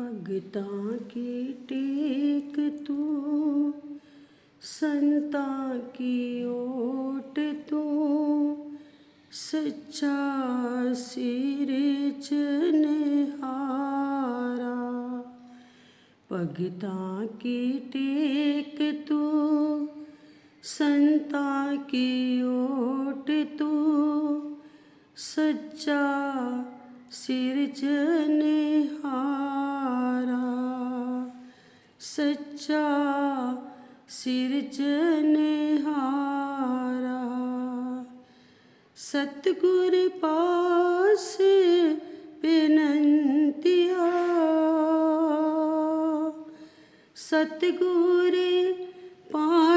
ਭਗਤਾਂ ਕੀ ਟੇਕ ਤੂੰ? ਸੰਤਾਂ ਕੀ ਓਟ ਤੂੰ? ਸੱਚਾ ਸਿਰ ਸਿਰਜਨਹਾਰਾ ਭਗਤਾਂ ਕੀ ਟੇਕ ਤੂੰ? ਸੰਤਾਂ ਕੀ ਓਟ ਤੂੰ? ਸੱਚਾ ਸਿਰ ਸਿਰਜਨਹਾਰਾ ਸੱਚਾ ਸਿਰਜਨਹਾਰਾ ਸਤਿਗੁਰ ਪਾਸ ਬੇਨੰਤੀਆ। ਸਤਿਗੁਰ ਪਾਸ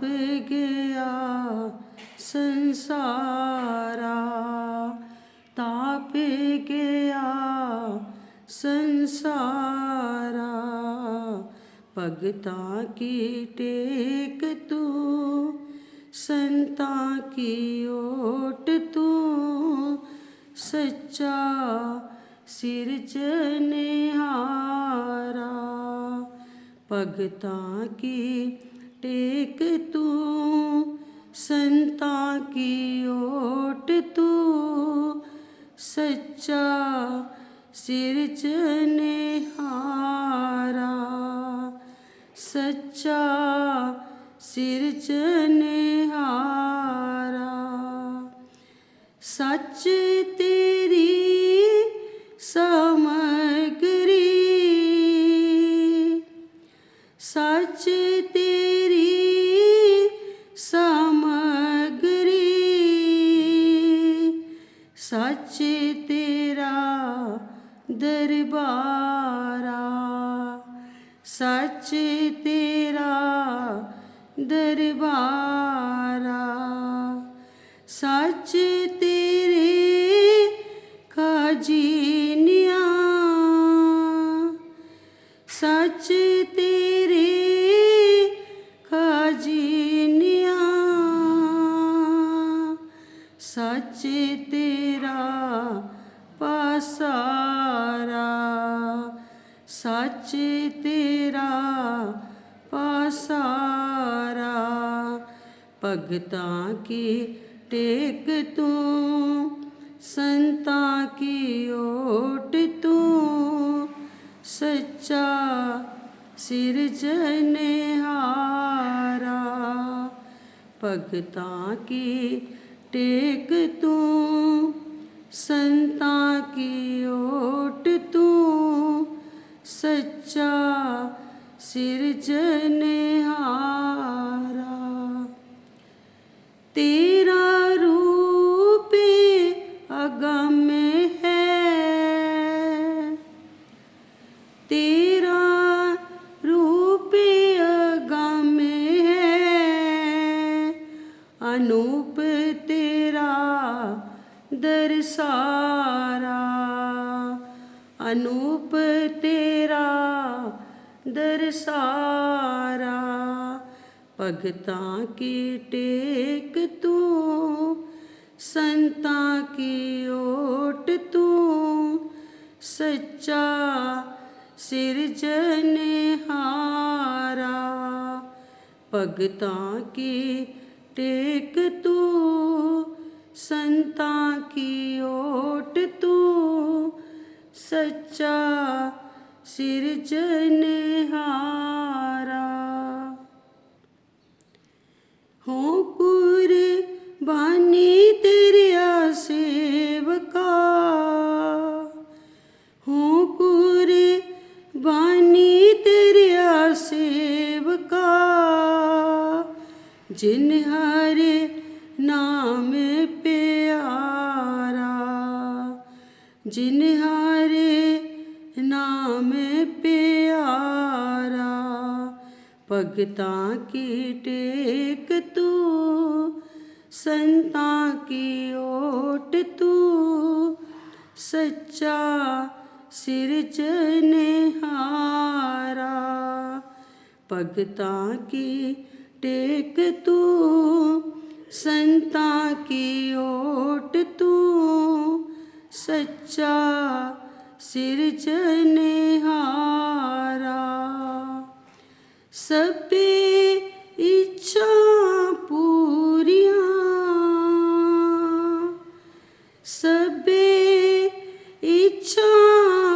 ਤਾਪ ਗਿਆ ਸੰਸਾਰਾ ਤਾਪ ਗਿਆ ਸੰਸਾਰਾ ਭਗਤਾਂ ਕੀ ਟੇਕ ਤੂੰ ਸੰਤਾਂ ਕੀ ਓਟ ਤੂੰ ਸੱਚਾ ਸਿਰਜਨਹਾਰਾ ਭਗਤਾਂ ਕੀ ਟੇਕ ਤੂੰ ਸੰਤਾਂ ਕੀ ਓਟ ਤੂੰ ਸੱਚਾ ਸਿਰਜਨਹਾਰਾ ਸੱਚਾ ਸਿਰਜਨਹਾਰਾ ਸੱਚ ਤੇਰੀ ਸੱਚ ਤੇਰਾ ਦਰਬਾਰਾ ਸੱਚ ਤੇਰਾ ਦਰਬਾਰਾ ਸੱਚ ਸੱਚ ਤੇਰਾ ਪਾਸਾਰਾ, ਭਗਤਾਂ ਕੀ ਟੇਕ ਤੂੰ, ਸੰਤਾਂ ਕੀ ਓਟ ਤੂੰ, ਸੱਚਾ ਸਿਰਜਨਹਾਰਾ ਭਗਤਾਂ ਕੀ ਟੇਕ ਤੂੰ, ਸੰਤਾਂ ਕੀ ਓਟ ਸਿਰਜਨਹਾਰਾ ਤੇਰਾ ਰੂਪ ਅਗਮ ਹੈ। ਤੇਰਾ ਰੂਪ ਅਗਮ ਹੈ। ਅਨੂਪ ਤੇਰਾ ਦਰਸਾਰਾ। ਅਨੂਪ ਤੇਰਾ ਦਰਸਾਰਾ ਭਗਤਾਂ ਕੀ ਟੇਕ ਤੂੰ? ਸੰਤਾਂ ਕੀ ਓਟ ਤੂੰ? ਸੱਚਾ ਸਿਰਜਨਹਾਰਾ ਭਗਤਾਂ ਕੀ ਟੇਕ ਤੂੰ? ਸੰਤਾਂ ਕੀ ਓਟ ਤੂੰ? ਸੱਚਾ ਸਿਰਜਨਹਾਰਾ ਹੋ ਕੁਰਬਾਨੀ ਤੇਰਿਆ ਸੇਵਕਾ। ਹੋ ਕੁਰਬਾਨੀ ਤੇਰਿਆ ਸੇਵਕਾ। ਜਿਨ ਹਰੇ ਨਾਮ ਪਿਆਰਾ, ਜਿਨ ਹਰੇ ਭਗਤਾਂ ਕੀ ਟੇਕ ਤੂੰ? ਸੰਤਾਂ ਕੀ ਓਟ ਤੂੰ? ਸੱਚਾ ਸਿਰਜਨਹਾਰਾ ਭਗਤਾਂ ਕੀ ਟੇਕ ਤੂੰ? ਸੰਤਾਂ ਕੀ ਓਟ ਤੂੰ? ਸੱਚਾ ਸਿਰਜਨਹਾਰਾ ਸਭੇ ਇੱਛਾ ਪੂਰੀਆਂ। ਸਭੇ ਇੱਛਾ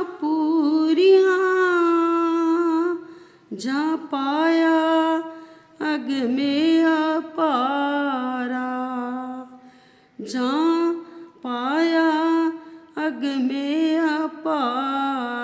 ਪੂਰੀਆਂ। ਜਾ ਪਾਇਆ ਅਗ ਮੇ ਅਪਾਰਾ ਜਾ ਪਾਇਆ ਅਗ ਮੇ ਅਪਾਰਾ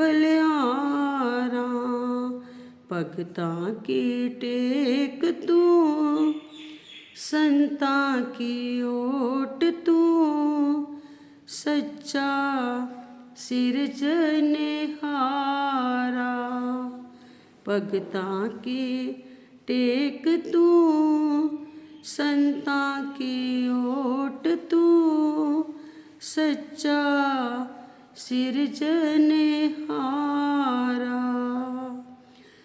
ਬਲਿਆਰਾ, ਭਗਤਾਂ ਕੀ ਟੇਕ ਤੂੰ? ਸੰਤਾਂ ਕੀ ਓਟ ਤੂੰ? ਸੱਚਾ ਸਿਰਜਨਹਾਰਾ ਭਗਤਾਂ ਕੀ ਟੇਕ ਤੂੰ? ਸੰਤਾਂ ਕੀ ਓਟ ਤੂੰ? ਸੱਚਾ ਸਿਰਜਨਹਾਰਾ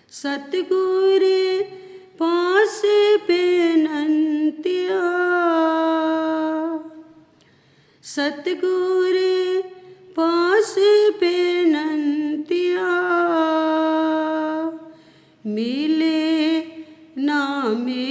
ਸਤਿਗੁਰ ਪਾਸ ਬੇਨੰਤਿਆ। ਸਤਿਗੁਰ ਪਾਸ ਬੇਨੰਤਿਆ। ਮਿਲੇ ਨਾਮੇ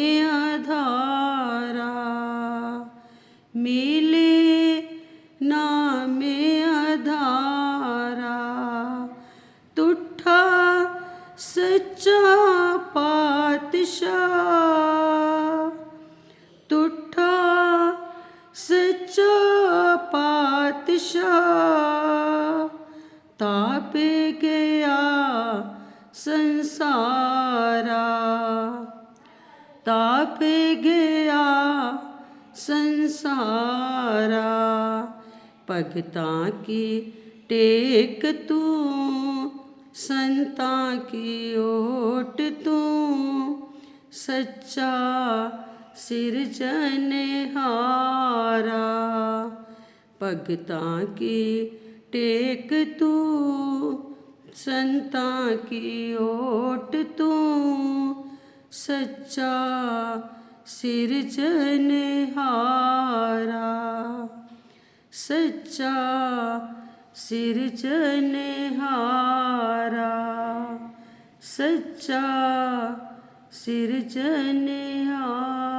ਪਾਤਸ਼ਾਹ ਤਾਪ ਗਿਆ ਸੰਸਾਰਾ। ਤਾਪ ਗਿਆ ਸੰਸਾਰਾ। ਭਗਤਾਂ ਕੀ ਟੇਕ ਤੂੰ? ਸੰਤਾਂ ਕੀ ਓਟ ਤੂੰ? ਸੱਚਾ ਸਿਰਜਨਹਾਰਾ। ਭਗਤਾਂ ਕੀ ਟੇਕ ਤੂੰ ਸੰਤਾਂ ਕੀ ਓਟ ਤੂੰ ਸੱਚਾ ਸਿਰਜਨਹਾਰਾ ਸੱਚਾ ਸਿਰਜਨਹਾਰਾ ਸੱਚਾ ਸਿਰਜਨਹਾਰਾ